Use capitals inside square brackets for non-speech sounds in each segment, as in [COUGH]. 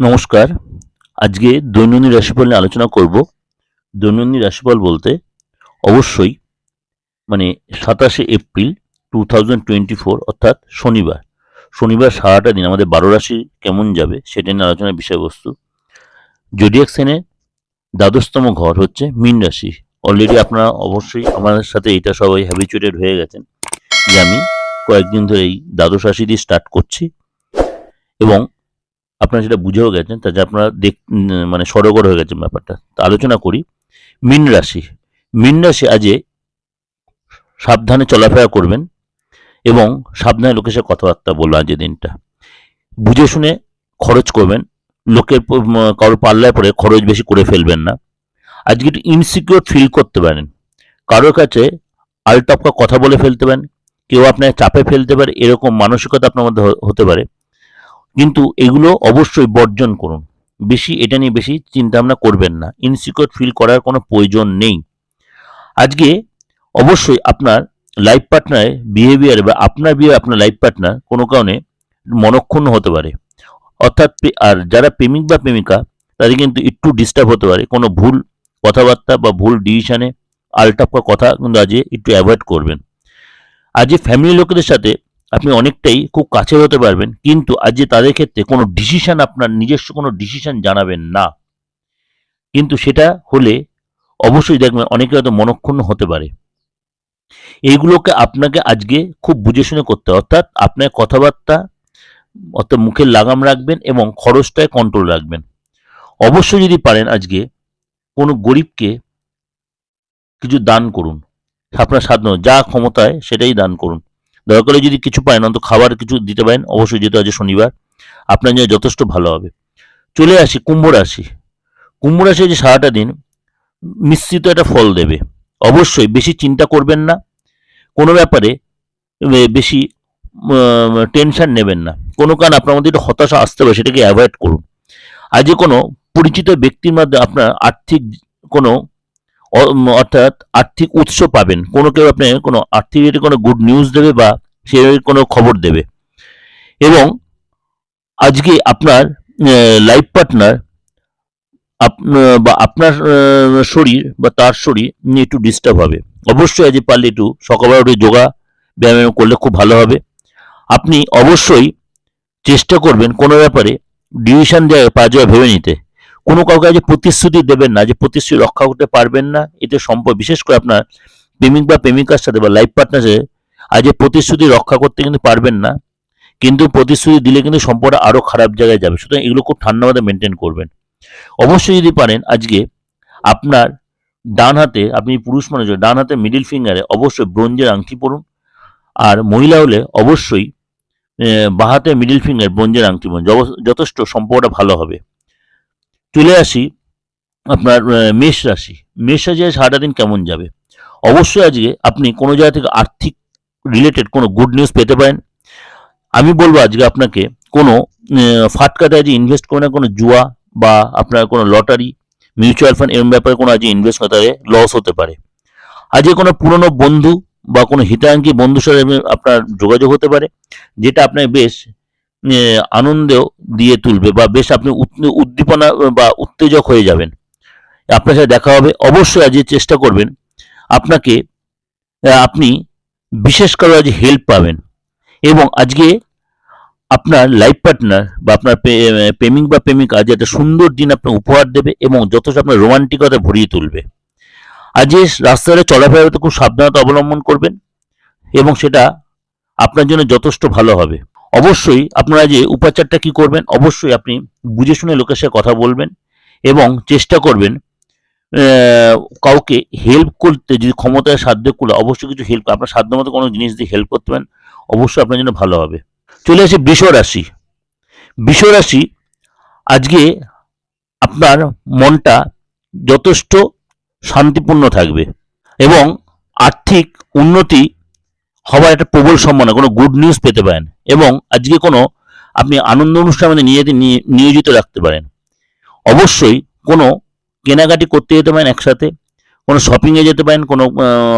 নমস্কার। আজকে দৈনন্দিন রাশিফল নিয়ে আলোচনা করব। দৈনন্দিন রাশিফল বলতে অবশ্যই মানে সাতাশে April two thousand twenty four, অর্থাৎ শনিবার। শনিবার সারাটা দিন আমাদের বারো রাশি কেমন যাবে সেটা নিয়ে আলোচনার বিষয়বস্তু। জোডিয়াক সেনে দ্বাদশতম ঘর হচ্ছে মীন রাশি। অলরেডি আপনারা অবশ্যই আমাদের সাথে এটা সবাই হ্যাবিচুয়েটেড হয়ে গেছেন যে আমি কয়েকদিন ধরে এই দ্বাদশ রাশি দিয়ে স্টার্ট করছি এবং আপনারা সেটা বুঝেও গেছেন তাতে আপনারা দেখ মানে সড়গড় হয়ে গেছেন ব্যাপারটা। তা আলোচনা করি। মীন রাশি। মীন রাশি আজে সাবধানে চলাফেরা করবেন এবং সাবধানে লোকের সাথে কথাবার্তা বলবেন আজকের দিনটা। বুঝে শুনে খরচ করবেন। লোকের কারোর পাল্লায় পড়ে খরচ বেশি করে ফেলবেন না। আজকে একটু ইনসিকিউর ফিল করতে পারেন। কারোর কাছে আলটপকা কথা বলে ফেলতে পারেন। কেউ আপনাকে চাপে ফেলতে পারে। এরকম মানসিকতা আপনার মধ্যে হতে পারে। কিন্তু এগুলো অবশ্যই বর্জন করুন। বেশি এটা নিয়ে বেশি চিন্তা ভাবনা করবেন না। ইনসিকিউর ফিল করার কোনো প্রয়োজন নেই। আজকে অবশ্যই আপনার লাইফ পার্টনারের বিহেভিয়ার বা আপনার বিয়ে আপনার লাইফ পার্টনার কোনো কারণে মনক্ষুণ্ণ হতে পারে। অর্থাৎ আর যারা প্রেমিক বা প্রেমিকা, তাদের কিন্তু একটু ডিস্টার্ব হতে পারে। কোনো ভুল কথাবার্তা বা ভুল ডিসিশনে আলটাপকা কথা কিন্তু আজকে একটু অ্যাভয়েড করবেন। আজকে ফ্যামিলি লোকেদের সাথে আপনি অনেকটাই খুব কাছে হতে পারবেন, কিন্তু আজকে তাদের ক্ষেত্রে কোনো ডিসিশন আপনার নিজস্ব কোনো ডিসিশন জানাবেন না। কিন্তু সেটা হলে অবশ্যই দেখবেন অনেকে হয়তো মনক্ষুণ্ণ হতে পারে। এইগুলোকে আপনাকে আজকে খুব বুঝে শুনে করতে অর্থাৎ আপনার কথাবার্তা অর্থাৎ মুখের লাগাম রাখবেন এবং খরচটায় কন্ট্রোল রাখবেন। অবশ্যই যদি পারেন আজকে কোনো গরিবকে কিছু দান করুন। আপনার সাধ্য যা ক্ষমতায় সেটাই দান করুন। দয়া করে যদি কিছু পারেন, অন্তত খাবার কিছু দিতে পারেন, অবশ্যই যেহেতু আজ শনিবার, আপনার জন্য যথেষ্ট ভালো হবে। চলে আসি কুম্ভ রাশি। কুম্ভ রাশি যে সারাটা দিন মিশ্রিত একটা ফল দেবে। অবশ্যই বেশি চিন্তা করবেন না। কোনো ব্যাপারে বেশি টেনশন নেবেন না। কোনো কারণ আপনার মধ্যে একটু হতাশা আসতে পারে, সেটাকে অ্যাভয়েড করুন। আজকে কোনো পরিচিত ব্যক্তির মাধ্যমে আপনার আর্থিক কোনো অর্থাৎ আর্থিক উৎস পাবেন। কোনো কেউ আপনি কোনো আর্থিক কোনো গুড নিউজ দেবে বা সে কোনো খবর দেবে। এবং আজকে আপনার লাইফ পার্টনার বা আপনার শরীর বা তার শরীর নিয়ে একটু ডিস্টার্ব হবে। অবশ্যই আজ পারলে একটু সকালবেলা উঠে যোগা ব্যায়াম করলে খুব ভালো হবে। আপনি অবশ্যই চেষ্টা করবেন কোনো ব্যাপারে ডিসিশন দেওয়া পাওয়া যাওয়া ভেবে নিতে। কোনো কাউকে আজ প্রতিশ্রুতি দেবেন না যে প্রতিশ্রুতি রক্ষা করতে পারবেন না এতে সম্ভব বিশেষ করে আপনার প্রেমিক বা প্রেমিকার সাথে বা লাইফ পার্টনার আজ এ প্রতিশ্রুতি রক্ষা করতে কিন্তু পারবেন না কিন্তু প্রতিশ্রুতি দিলে কিন্তু সম্পর্কটা আরও খারাপ জায়গায় যাবে। সুতরাং এগুলো খুব ঠান্ডা মাথায় মেনটেন করবেন। অবশ্যই যদি পারেন আজকে আপনার ডান হাতে আপনি পুরুষ মানুষ ডান হাতে মিডিল ফিঙ্গারে অবশ্যই ব্রোঞ্জের আংটি পরুন আর মহিলা হলে অবশ্যই আহ, বাঁ হাতে মিডিল ফিঙ্গার ব্রোঞ্জের আংটি পরুন যথেষ্ট সম্পর্কটা ভালো হবে। চলে আসি আপনার মেষ রাশি। মেষ রাশি সারাটা দিন কেমন যাবে? অবশ্যই আজকে আপনি কোনো জায়গা থেকে আর্থিক রিলেটেড কোনো গুড নিউজ পেতে পারেন। আমি বলব আজকে আপনাকে কোনো ফাটকাতে আজ ইনভেস্ট করে না কোনো জুয়া বা আপনার কোনো লটারি মিউচুয়াল ফান্ড এরকম ব্যাপারে কোনো আজ ইনভেস্ট করতে পারে লস হতে পারে। আজকে কোনো পুরনো বন্ধু বা কোনো হিতাঙ্কি বন্ধুর সাথে আপনার যোগাযোগ হতে পারে, যেটা আপনাকে বেশ আহ, আনন্দ দিয়ে তুলবে বা বেশ আপনি উদ্দীপনা বা উত্তেজক হয়ে যাবেন। আপনার সাথে দেখা হবে। অবশ্যই আজকে চেষ্টা করবেন। আপনাকে আপনি বিশেষ করে আজ হেল্প পাবেন। এবং আজকে আপনার লাইফ পার্টনার বা আপনার প্রে- প্রেমিক বা প্রেমিকা আজ একটা সুন্দর দিন আপনার উপহার দেবে এবং যথেষ্ট আপনার রোমান্টিকতা ভরিয়ে তুলবে। আজ রাস্তায় চলাফেরাতে খুব সাবধানতা অবলম্বন করবেন এবং সেটা আপনার জন্য যথেষ্ট ভালো হবে। অবশ্যই আপনারা যে উপাচারটা কি করবেন, অবশ্যই আপনি বুঝে শুনে লোকের সাথে কথা বলবেন এবং চেষ্টা করবেন কাউকে হেল্প করতে, যদি ক্ষমতায় সাধ্য করলে অবশ্যই কিছু হেল্প আপনার সাধ্য মতো কোনো জিনিস দিয়ে হেল্প করতে পারেন, অবশ্যই আপনার জন্য ভালো হবে। চলে আসি বৃষ রাশি, আজকে আপনার মনটা যথেষ্ট শান্তিপূর্ণ থাকবে এবং আর্থিক উন্নতি হওয়ার একটা প্রবল সম্ভাবনা, কোনো গুড নিউজ পেতে পারেন। এবং আজকে কোনো আপনি আনন্দ অনুষ্ঠানে নিয়ে- নিয়োজিত রাখতে পারেন। অবশ্যই কোনো কেনাকাটি করতে যেতে পারেন একসাথে, কোনো শপিংয়ে যেতে পারেন, কোনো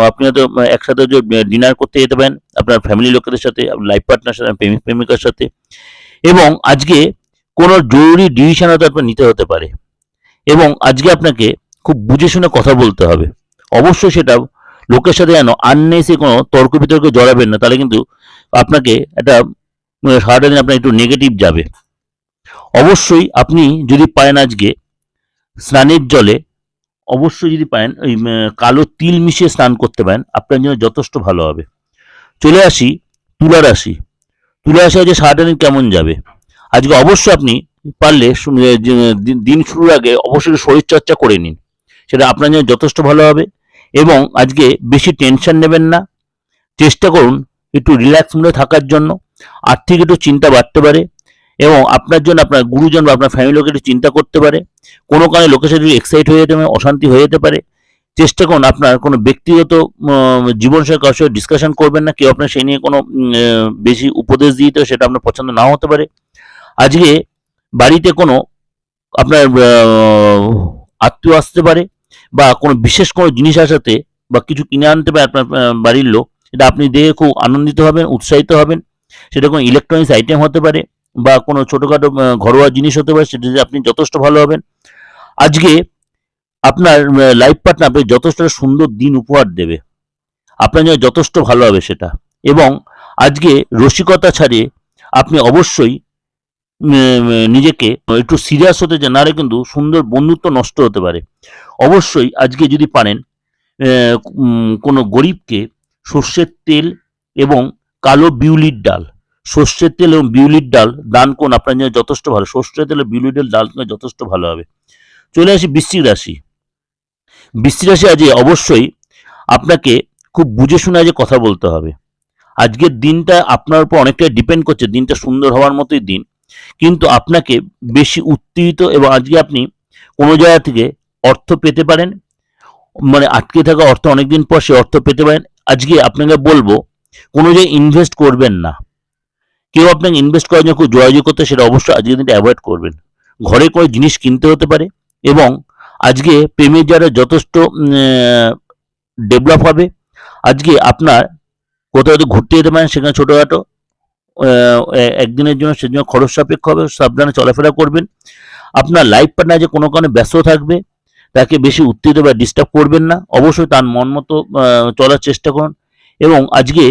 আপনি হয়তো একসাথে ডিনার করতে যেতে পারেন, আপনার ফ্যামিলি লোকেদের সাথে লাইফ পার্টনার সাথে প্রেমিক প্রেমিকার সাথে। এবং আজকে কোনো জরুরি ডিসিশন হয়তো আপনার নিতে হতে পারে। এবং আজকে আপনাকে খুব বুঝে শুনে কথা বলতে হবে। অবশ্যই সেটা লোকের সাথে যেন আননেসে কোনো তর্ক বিতর্কে জড়াবেন না, তাহলে কিন্তু আপনাকে একটা সারাটা দিন আপনার একটু নেগেটিভ যাবে। অবশ্যই আপনি যদি পারেন আজকে স্নানের জলে, অবশ্যই যদি পারেন ওই কালো তিল মিশিয়ে স্নান করতে পারেন, আপনার জন্য যথেষ্ট ভালো হবে। চলে আসি তুলা রাশি তুলা রাশি আজকে সারাটা দিন কেমন যাবে? আজকে অবশ্যই আপনি পারলে দিন- শুরুর আগে অবশ্যই শরীর চর্চা করে নিন। সেটা আপনার জন্য যথেষ্ট ভালো হবে। এবং আজকে বেশি টেনশন নেবেন না। চেষ্টা করুন একটু রিল্যাক্স মুডে থাকার জন্য। আর্থিক একটু চিন্তা বাড়তে পারে এবং আপনার জন্য আপনার গুরুজন বা আপনার ফ্যামিলি লোক একটু চিন্তা করতে পারে। কোনো কারণে লোকের সাথে এক্সাইট হয়ে যেতে পারে, অশান্তি হয়ে যেতে পারে। চেষ্টা করুন আপনার কোনো ব্যক্তিগত জীবন সঙ্গে কারোর সাথে ডিসকাশন করবেন না। কেউ আপনার সেই নিয়ে কোনো বেশি উপদেশ দিতে সেটা আপনার পছন্দ নাও হতে পারে। আজকে বাড়িতে কোনো আপনার আত্মীয় আসতে পারে। বা কোনো বিশেষ কোনো জিনিস আসাতে বা কিছু কিনে আনতে পারে আপনার বাড়ির লোক এটা আপনি দেখে খুব আনন্দিত হবেন, উৎসাহিত হবেন। সেটা কোনো ইলেকট্রনিক্স আইটেম হতে পারে বা কোনো ছোটোখাটো ঘরোয়া জিনিস হতে পারে সেটাতে আপনি যথেষ্ট ভালো হবেন। আজকে আপনার লাইফ পার্টনার আপনাকে যথেষ্ট সুন্দর দিন উপহার দেবে। আপনার জন্য যথেষ্ট ভালো হবে সেটা। এবং আজকে রসিকতা ছাড়িয়ে আপনি অবশ্যই নিজেকে একটু সিরিয়াস হতে চান, নাহলে কিন্তু সুন্দর বন্ধুত্ব নষ্ট হতে পারে। অবশ্যই আজকে যদি পারেন কোনো গরিবকে সর্ষের তেল এবং কালো বিউলির ডাল। সর্ষের তেল এবং বিউলির ডাল দান করুন, আপনার জন্য যথেষ্ট ভালো। সর্ষের তেল বিউলির ডাল দান করলে যথেষ্ট ভালো হবে। চলে আসি বৃশ্চিক রাশি। বৃশ্চিক রাশি আজকে অবশ্যই আপনাকে খুব বুঝে শুনে আজকে কথা বলতে হবে। আজকের দিনটা আপনার উপর অনেকটাই ডিপেন্ড করছে। দিনটা সুন্দর হওয়ার মতোই দিন। কিন্তু আপনাকে বেশি উত্তেজিত এবং আজকে আপনি কোনো জায়গা থেকে অর্থ পেতে পারেন মানে আটকে থাকা অর্থ অনেকদিন পর সে অর্থ পেতে পারেন, আজকে আপনাকে বলব, কোনো জায়গায় ইনভেস্ট করবেন না। কেউ আপনাকে ইনভেস্ট করার জন্য খুব যোগাযোগ করতে, সেটা অবশ্যই আজকের দিনটা অ্যাভয়েড করবেন। ঘরে কোনো জিনিস কিনতে হতে পারে এবং আজকে প্রেমের যারা যথেষ্ট ডেভেলপ হবে, আজকে আপনার কোথাও ঘুরতে যেতে পারেন, সেখানে ছোটোখাটো একদিনের জন্য সেজন্য খরচ সাপেক্ষ হবে, সাবধানে চলাফেরা করবেন। আপনার লাইফ পার্টনার যে কোনো কারণে ব্যস্ত থাকবে, তাকে বেশি উত্তেজিত বা ডিস্টার্ব করবেন না। অবশ্যই তার মন মতো চলার চেষ্টা করুন। এবং আজকে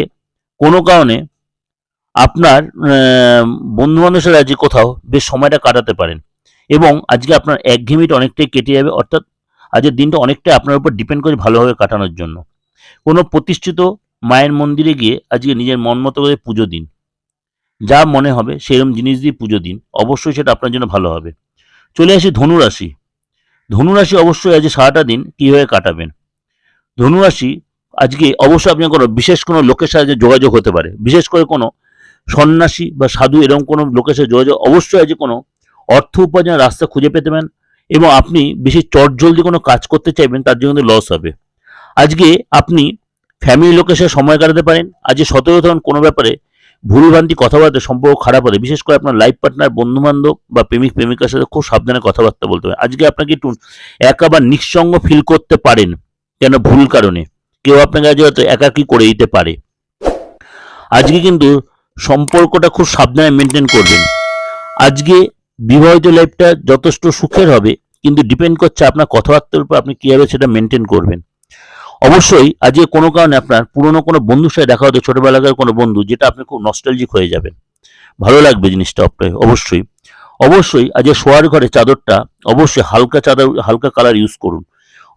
কোনো কারণে আপনার বন্ধু সাথে আজকে কোথাও বেশ সময়টা কাটাতে পারেন। এবং আজকে আপনার একঘেয়েমিটা অনেকটাই কেটে যাবে, অর্থাৎ আজকের দিনটা অনেকটাই আপনার উপর ডিপেন্ড করে ভালোভাবে কাটানোর জন্য। কোনো প্রতিষ্ঠিত মায়ের মন্দিরে গিয়ে আজকে নিজের মন মতো করে পুজো দিন। যা মনে হবে সেরকম জিনিস দিয়ে পুজো দিন, অবশ্যই সেটা আপনার জন্য ভালো হবে। চলে আসি ধনুরাশি। ধনুরাশি অবশ্যই আজ সারাটা দিন কীভাবে কাটাবেন? ধনুরাশি আজকে অবশ্যই আপনি কোনো বিশেষ কোনো লোকের সাথে যোগাযোগ হতে পারে। বিশেষ করে কোনো সন্ন্যাসী বা সাধু এরকম কোনো লোকের সাথে যোগাযোগ, অবশ্যই আজ কোনো অর্থ উপার্জনের রাস্তা খুঁজে পেতে পারেন এবং আপনি বেশি চটজলদি কোনো কাজ করতে চাইবেন, তার জন্য লস হবে। আজকে আপনি ফ্যামিলি লোকের সাথে সময় কাটাতে পারেন। আজকে সতর্ক থাকুন কোনো ব্যাপারে ভুলভ্রান্তি, কথাবার্তা সম্পর্ক খারাপ হতে, বিশেষ করে আপনার লাইফ পার্টনার বন্ধু বান্ধব বা প্রেমিক, প্রেমিকার সাথে খুব সাবধানে কথাবার্তা বলতে হবে। আজকে আপনাকে একটু একা বা নিঃসঙ্গ ফিল করতে পারেন, কেন ভুল কারণে। কেউ আপনাকে আজ হয়তো একাকী করে দিতে পারে। আজকে কিন্তু সম্পর্কটা খুব সাবধানে মেনটেন করবেন। আজকে বিবাহিত লাইফটা যথেষ্ট সুখের হবে, কিন্তু ডিপেন্ড করছে আপনার কথাবার্তার উপর আপনি কীভাবে সেটা মেনটেন করবেন। অবশ্যই আজকে কোনো কারণে আপনার পুরনো কোনো বন্ধুর সাথে দেখা হতো ছোটবেলাকার কোনো বন্ধু যেটা আপনি খুব নস্টালজিক হয়ে যাবেন। ভালো লাগবে জিনিসটা আপনার, অবশ্যই। অবশ্যই আজকে শোয়ার ঘরে চাদরটা অবশ্যই হালকা চাদর, হালকা কালার ইউজ করুন।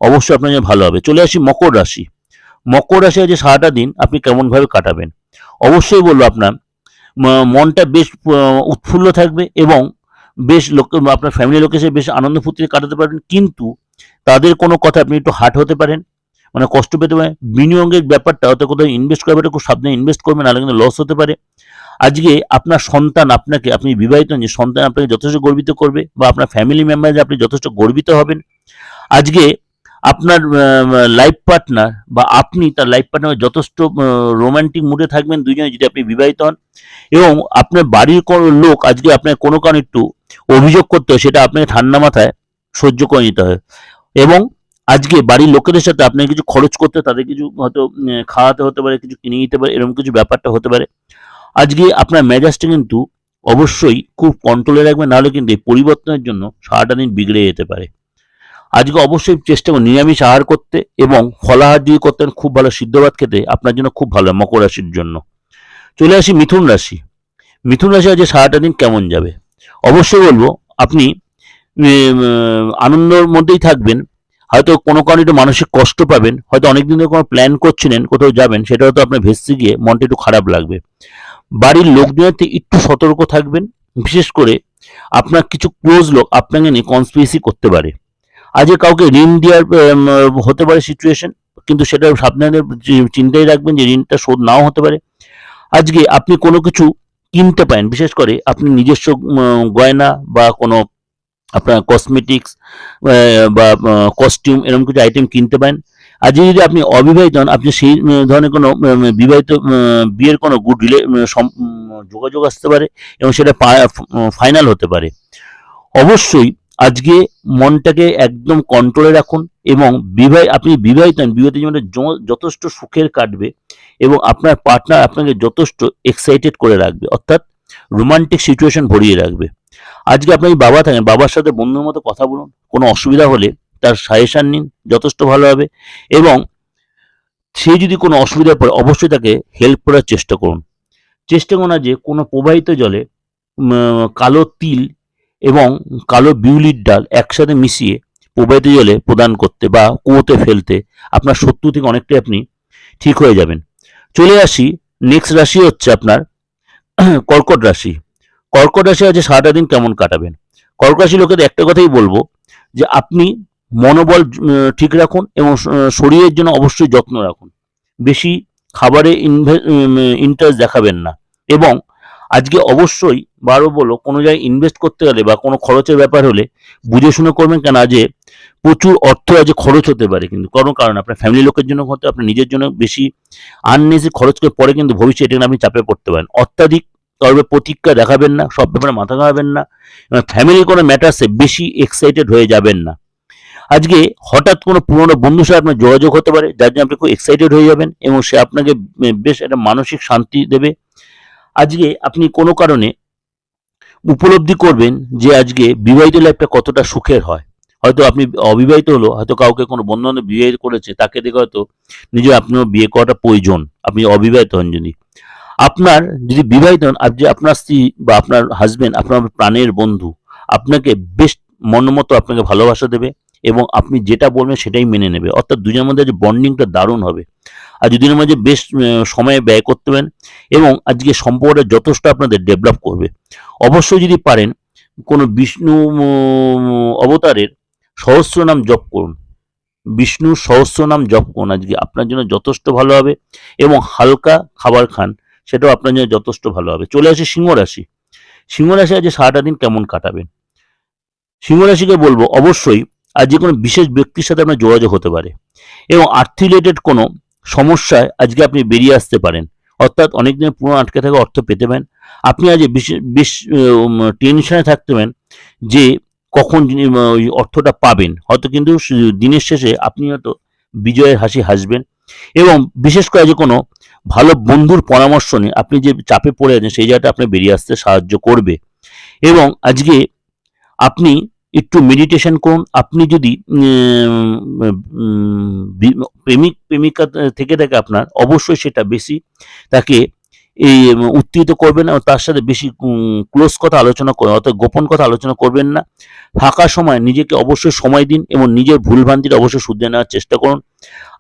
অবশ্যই আপনার জন্য ভালো হবে। চলে আসি মকর রাশি। মকর রাশি আজকে সারাটা দিন আপনি কেমনভাবে কাটাবেন? অবশ্যই বলব আপনার মনটা বেশ উৎফুল্ল থাকবে এবং বেশ লোক, আপনার ফ্যামিলি লোকের সাথে বেশ আনন্দ ফুর্তিতে কাটাতে পারবেন। কিন্তু তাদের কোনো কথা আপনি একটু হার্ট হতে পারেন। মানে কষ্ট পেতে পারে। বিনিয়োগের ব্যাপারটা হয়তো কোথাও ইনভেস্ট করবে খুব সাবধানে ইনভেস্ট করবেন নাহলে কিন্তু লস হতে পারে। আজকে আপনার সন্তান আপনাকে, আপনি বিবাহিত যে সন্তান আপনাকে যথেষ্ট গর্বিত করবে বা আপনার ফ্যামিলি মেম্বার আপনি যথেষ্ট গর্বিত হবেন। আজকে আপনার লাইফ পার্টনার বা আপনি তার লাইফ পার্টনার যথেষ্ট রোমান্টিক মুডে থাকবেন দুজনে যদি আপনি বিবাহিত হন। এবং আপনার বাড়ির কোনো লোক আজকে আপনার কোনো কারণে একটু অভিযোগ করতে হয়, সেটা আপনাকে ঠান্ডা মাথায় সহ্য করে নিতে হয়। এবং আজকে বাড়ির লোকেদের সাথে আপনাকে কিছু খরচ করতে তাদের কিছু হয়তো খাওয়াতে হতে পারে, কিছু কিনে নিতে পারে, এরকম কিছু ব্যাপারটা হতে পারে। আজকে আপনার মেজাজটা কিন্তু অবশ্যই খুব কন্ট্রোলে রাখবেন, নাহলে কিন্তু এই পরিবর্তনের জন্য সারাটা দিন বিগড়ে যেতে পারে। আজকে অবশ্যই চেষ্টা করুন নিরামিষ আহার করতে এবং ফলাহার যদি করতেন খুব ভালো, সিদ্ধ ভাত খেতে আপনার জন্য খুব ভালো, মকর রাশির জন্য। চলে আসি মিথুন রাশি। মিথুন রাশি আজকে সারাটা দিন কেমন যাবে? অবশ্যই বলব, আপনি আনন্দের মধ্যেই থাকবেন হয়তো কোনো কারণে একটু মানসিক কষ্ট পাবেন, হয়তো অনেকদিন ধরে কোনো প্ল্যান করছিলেন, কোথাও যাবেন, সেটা হয়তো আপনার ভেস্তে গিয়ে মনটা একটু খারাপ লাগবে। বাড়ির লোকজনের থেকে একটু সতর্ক থাকবেন, বিশেষ করে আপনার কিছু ক্লোজ লোক আপনাকে নিয়ে কনস্পিরেসি করতে পারে। আজকে কাউকে ঋণ দেওয়ার হতে পারে সিচুয়েশন কিন্তু সেটা সাবধানে চিন্তায় রাখবেন যে ঋণটা শোধ নাও হতে পারে। আজকে আপনি কোনো কিছু কিনতে পারেন, বিশেষ করে আপনি নিজস্ব গয়না বা কোনো আপনার কসমেটিক্স বা কস্টিউম এরকম কিছু আইটেম কিনতে পারেন। আজকে যদি আপনি অবিবাহিত হন, আপনি সেই ধরনের কোনো বিবাহিত বিয়ের কোনো গুড রিলে যোগাযোগ আসতে পারে এবং সেটা ফাইনাল হতে পারে। অবশ্যই আজকে মনটাকে একদম কন্ট্রোলে রাখুন এবং বিবাহ, আপনি বিবাহিত হন, বিবাহিত জীবনে যথেষ্ট সুখের কাটবে এবং আপনার পার্টনার আপনাকে যথেষ্ট এক্সাইটেড করে রাখবে। অর্থাৎ রোমান্টিক সিচুয়েশন ভরিয়ে রাখবে। আজকে আপনি বাবা থাকেন, বাবার সাথে বন্ধুর মতো কথা বলুন, কোনো অসুবিধা হলে তার সাজেশন নিন, যথেষ্ট ভালো হবে। এবং সে যদি কোনো অসুবিধা পড়ে, অবশ্যই তাকে হেল্প করার চেষ্টা করুন। চেষ্টা করুন যে কোনো প্রবাহিত জলে কালো তিল এবং কালো বিউলির ডাল একসাথে মিশিয়ে প্রবাহিত জলে প্রদান করতে বা কুয়োতে ফেলতে আপনার শত্রু থেকে অনেকটাই আপনি ঠিক হয়ে যাবেন। চলে আসি নেক্সট রাশি হচ্ছে আপনার, [COUGHS] কর্কট রাশি। কর্কট রাশি আছে সারাটা দিন কেমন কাটাবেন? কর্কট রাশি লোকেদের একটা কথাই বলব যে আপনি মনোবল ঠিক রাখুন এবং শরীরের জন্য অবশ্যই যত্ন রাখুন। বেশি খাবারে ইন্টারেস্ট দেখাবেন না। এবং আজকে অবশ্যই বারো বলো, কোনো জায়গায় ইনভেস্ট করতে গেলে বা কোনো খরচের ব্যাপার হলে বুঝে শুনে করবেন কেন আজকে প্রচুর অর্থ আজকে খরচ হতে পারে কিন্তু। কোনো কারণ আপনার ফ্যামিলি লোকের জন্য হতে, আপনার নিজের জন্য বেশি আননেসি খরচ করে পরে কিন্তু ভবিষ্যতে আপনি চাপে পড়তে পারেন। অত্যাধিক তবে প্রতিজ্ঞা দেখাবেন না, সব ব্যাপারে মাথা খাওয়াবেন না এবং ফ্যামিলির কোনো ম্যাটার্সে বেশি এক্সাইটেড হয়ে যাবেন না। আজকে হঠাৎ কোনো পুরনো বন্ধুর সাথে আপনার যোগাযোগ হতে পারে, যার জন্য আপনি খুব এক্সাইটেড হয়ে যাবেন এবং সে আপনাকে বেশ একটা মানসিক শান্তি দেবে। আজকে আপনি কোনো কারণে উপলব্ধি করবেন যে আজকে বিবাহিত লাইফটা কতটা সুখের হয়। হয়তো আপনি অবিবাহিত হলো, হয়তো কাউকে কোনো বন্ধু বান্ধব বিয়ে করেছে, তাকে দেখে হয়তো নিজে আপনার বিয়ে করাটা প্রয়োজন, আপনি অবিবাহিত হন যদি। আপনার যদি বিবাহিত হন যে আপনার স্ত্রী বা আপনার হাজবেন্ড আপনার প্রাণের বন্ধু, আপনাকে বেশ মনমতো আপনাকে ভালোবাসা দেবে এবং আপনি যেটা বলবেন সেটাই মেনে নেবে। অর্থাৎ দুজনের মধ্যে যে বন্ডিংটা দারুণ হবে। আর দুজনের মধ্যে বেশ সময় ব্যয় করতে পারেন এবং আজকে সম্পর্কটা যথেষ্ট আপনাদের ডেভেলপ করবে। অবশ্যই যদি পারেন, কোনো বিষ্ণু অবতারের সহস্র নাম জপ করুন। বিষ্ণুর সহস্র নাম জপ করুন। আজকে আপনার জন্য যথেষ্ট ভালো হবে এবং হালকা খাবার খান। সেটাও আপনার জন্য যথেষ্ট ভালো হবে। চলে আসে সিংহ রাশি। সিংহ রাশি আজকে সারাটা দিন কেমন কাটাবেন? সিংহ রাশিকে বলব, অবশ্যই আজ যে কোনো বিশেষ ব্যক্তির সাথে আপনার যোগাযোগ হতে পারে এবং আর্থ রিলেটেড কোনো সমস্যায় আজকে আপনি বেরিয়ে আসতে পারেন। অর্থাৎ অনেক দিনের পুরো আটকে থাকা অর্থ পেতে পারেন। আপনি আজ বেশ টেনশনে থাকতে পারেন যে কখন ওই অর্থটা পাবেন। হয়তো কিন্তু দিনের শেষে আপনি হয়তো বিজয়ের হাসি হাসবেন এবং বিশেষ করে যে কোনো ভালো বন্ধুর পরামর্শ নিয়ে আপনি যে চাপে পড়ে আছেন, সেই জায়গাটা আপনি বেরিয়ে আসতে সাহায্য করবে। এবং আজকে আপনি একটু মেডিটেশন করুন। আপনি যদি প্রেমিক, প্রেমিকা থেকে থাকে আপনার, অবশ্যই সেটা বেশি তাকে এই, উত্তেজিত করবেন এবং তার সাথে বেশি ক্লোজ কথা আলোচনা করবেন, অর্থাৎ গোপন কথা আলোচনা করবেন না। ফাঁকা সময় নিজেকে অবশ্যই সময় দিন এবং নিজের ভুলভ্রান্তিটা অবশ্যই শুধরে নেওয়ার চেষ্টা করুন।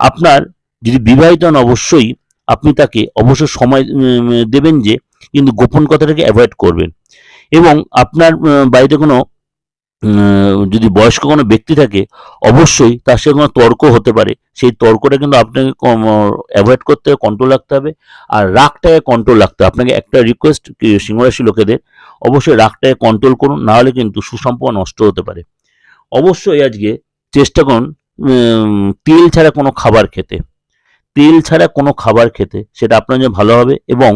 আপনার যদি বিবাহিত হন, অবশ্যই আপনি তাকে অবশ্যই সময় দেবেন যে, কিন্তু গোপন কথাটাকে অ্যাভয়েড করবেন। এবং আপনার বাড়িতে কোনো যদি বয়স্ক কোনো ব্যক্তি থাকে, অবশ্যই তার সাথে কোনো তর্ক হতে পারে। সেই তর্কটা কিন্তু আপনাকে অ্যাভয়েড করতে হবে কন্ট্রোল রাখতে হবে। আর রাগটাকে কন্ট্রোল রাখতে হবে। আপনাকে একটা রিকোয়েস্ট সিংহরাশি লোকেদের, অবশ্যই রাগটাকে কন্ট্রোল করুন নাহলে কিন্তু সুসম্পর্ক নষ্ট হতে পারে। অবশ্যই আজকে চেষ্টা করুন তেল ছাড়া কোনো খাবার খেতে। তেল ছাড়া কোনো খাবার খেতে সেটা আপনার জন্য ভালো হবে এবং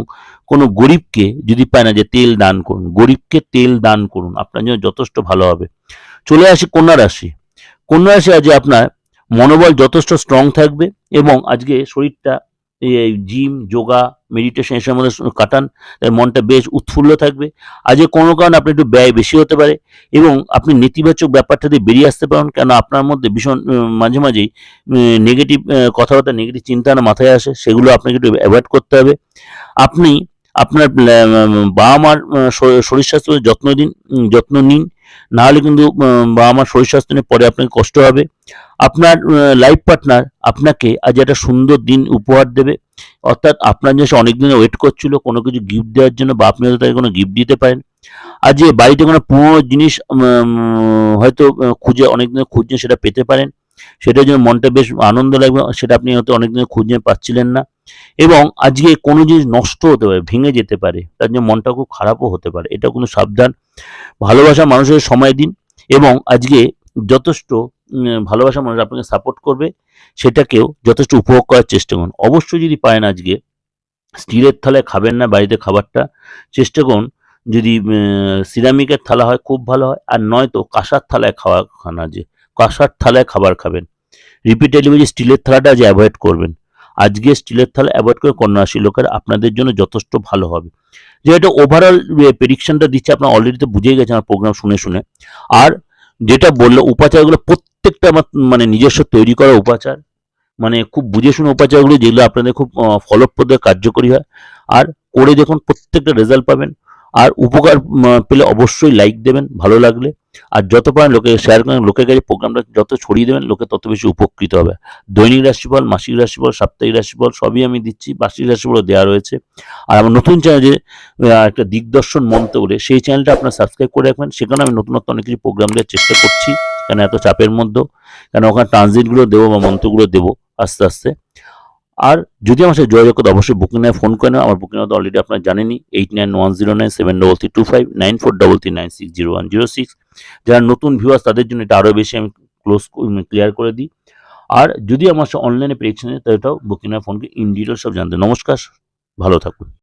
কোনো গরিবকে যদি পায় না যে তেল দান করুন, গরিবকে তেল দান করুন, আপনার জন্য যথেষ্ট ভালো হবে। চলে আসি কন্যা রাশি। কন্যা রাশি আজ আপনার মনোবল যথেষ্ট স্ট্রং থাকবে এবং আজকে শরীরটা জিম যোগা মেডিটেশন এসব মধ্যে কাটান, তাহলে মনটা বেশ উৎফুল্ল থাকবে। আজকে কোনো কারণে আপনি একটু ব্যয় বেশি হতে পারে এবং আপনি নেতিবাচক ব্যাপারটা দিয়ে বেরিয়ে আসতে পারেন, কেন আপনার মধ্যে ভীষণ মাঝে মাঝেই নেগেটিভ কথাবার্তা নেগেটিভ চিন্তা মাথায় আসে, সেগুলো আপনাকে একটু অ্যাভয়েড করতে হবে। আপনি আপনার বাবা মার শরীর স্বাস্থ্যের যত্ন দিন যত্ন নিন। না হলে কিন্তু বাবা মার শরীর স্বাস্থ্য নিয়ে পরে আপনাকে কষ্ট হবে। আপনার লাইফ পার্টনার আপনাকে আজ একটা সুন্দর দিন উপহার দেবে। অর্থাৎ আপনার জন্য সে অনেকদিন ওয়েট করছিল, কোনো কিছু গিফট দেওয়ার জন্য, বা আপনি হয়তো তাকে কোনো গিফট দিতে পারেন। আর যে বাড়িতে কোনো পুরোনো জিনিস হয়তো খুঁজে অনেকদিন খুঁজছেন, সেটা পেতে পারেন। সেটার জন্য মনটা বেশ আনন্দ লাগবে, সেটা আপনি হয়তো অনেকদিন খুঁজে পাচ্ছিলেন না। এবং আজকে কোনো জিনিস নষ্ট হতে পারে, ভেঙে যেতে পারে, তার জন্য মনটা খুব খারাপও হতে পারে। এটা কোনো সাবধান। ভালোবাসা মানুষের সময় দিন এবং আজকে যথেষ্ট ভালোবাসা মানুষ আপনাকে সাপোর্ট করবে, সেটাকেও যথেষ্ট উপভোগ করার চেষ্টা করুন। অবশ্যই যদি পারেন আজকে, স্টিলের থালায় খাবেন না, বাড়িতে খাবারটা, চেষ্টা করুন যদি সিরামিকের থালা হয় খুব ভালো হয়, আর নয়তো কাঁসার থালায় খাওয়া খান যে কাঁসার থালায় খাবার খাবেন। রিপিটেডলি বলছি স্টিলের থালাটা আজ অ্যাভয়েড করবেন। আজকে স্টিলের থালা অ্যাভয়েড করে কন্যা রাশির লোকের আপনাদের জন্য যথেষ্ট ভালো হবে। যে এটা ওভারঅল প্রেডিকশনটা দিচ্ছে, আপনার অলরেডি তো বুঝেই গেছেন, আমার প্রোগ্রাম শুনে শুনে। আর যেটা বলল, উপাচারগুলো প্রত্যেকটা আমার মানে নিজস্ব তৈরি করা উপাচার। মানে খুব বুঝে শুনে উপাচারগুলো যেগুলো আপনাদের খুব ফলপ্রদ, কার্যকরী হয়। আর করে দেখুন প্রত্যেকটা রেজাল্ট পাবেন আর উপকার পেলে অবশ্যই লাইক দেবেন, ভালো লাগলে। আর যত পারেন লোকে শেয়ার করেন, লোকের কাছে প্রোগ্রামটা যত ছড়িয়ে দেবেন, লোকে তত বেশি উপকৃত হবে। দৈনিক রাশিফল, মাসিক রাশিফল, সাপ্তাহিক রাশিফল, সবই আমি দিচ্ছি বার্ষিক রাশিফলও দেওয়া রয়েছে। আর আমার নতুন চ্যানেল যে একটা দিগদর্শন মন্ত্র বলে, সেই চ্যানেলটা আপনার সাবস্ক্রাইব করে রাখবেন। সেখানে আমি নতুন নতুন অনেক কিছু প্রোগ্রাম দেওয়ার চেষ্টা করছি, কেন এত চাপের মধ্যেও। কেন ওখানে ট্রানজিটগুলো দেবো বা মন্ত্রগুলো দেবো, আস্তে আস্তে। আর যদি আমার সাথে যোগাযোগ করতে অবশ্যই বুকিং নেয় ফোন করে নেওয়া আমার বুকিং তো অলরেডি আপনার জানেনি eight nine one zero nine seven double three two five nine four double three nine six zero one zero six যারা নতুন ভিউয়ার্স তাদের জন্য এটা আরও বেশি আমি ক্লোজ ক্লিয়ার করে দিই। আর যদি আমার সাথে অনলাইনে পেয়েছেন তাহলে এটাও বুকিং ফোনকে ইন ডিটেল সব জানতে নমস্কার, ভালো থাকুন।